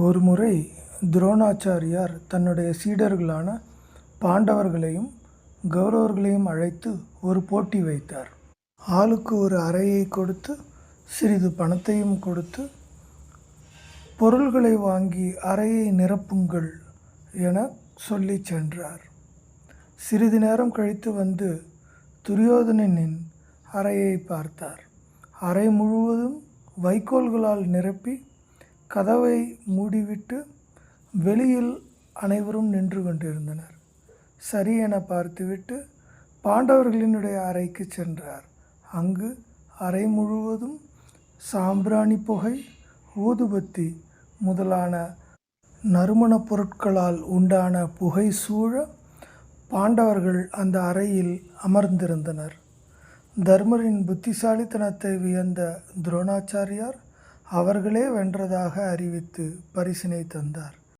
ஒரு முறை துரோணாச்சாரியார் தன்னுடைய சீடர்களான பாண்டவர்களையும் கௌரவர்களையும் அழைத்து ஒரு போட்டி வைத்தார். ஆளுக்கு ஒரு அறையை கொடுத்து சிறிது பணத்தையும் கொடுத்து பொருள்களை வாங்கி அறையை நிரப்புங்கள் என சொல்லி சென்றார். சிறிது நேரம் கழித்து வந்து துரியோதனனின் அறையை பார்த்தார். அறை முழுவதும் வைக்கோல்களால் நிரப்பி கதவை மூடிவிட்டு வெளியில் அனைவரும் நின்று கொண்டிருந்தனர். சரி என பார்த்துவிட்டு பாண்டவர்களினுடைய அறைக்கு சென்றார். அங்கு அறை முழுவதும் சாம்பிராணி புகை ஊதுபத்தி முதலான நறுமணப் பொருட்களால் உண்டான புகை சூழ பாண்டவர்கள் அந்த அறையில் அமர்ந்திருந்தனர். தர்மரின் புத்திசாலித்தனத்தை வியந்த துரோணாச்சாரியார் அவர்களே வென்றதாக அறிவித்து பரிசினை தந்தார்.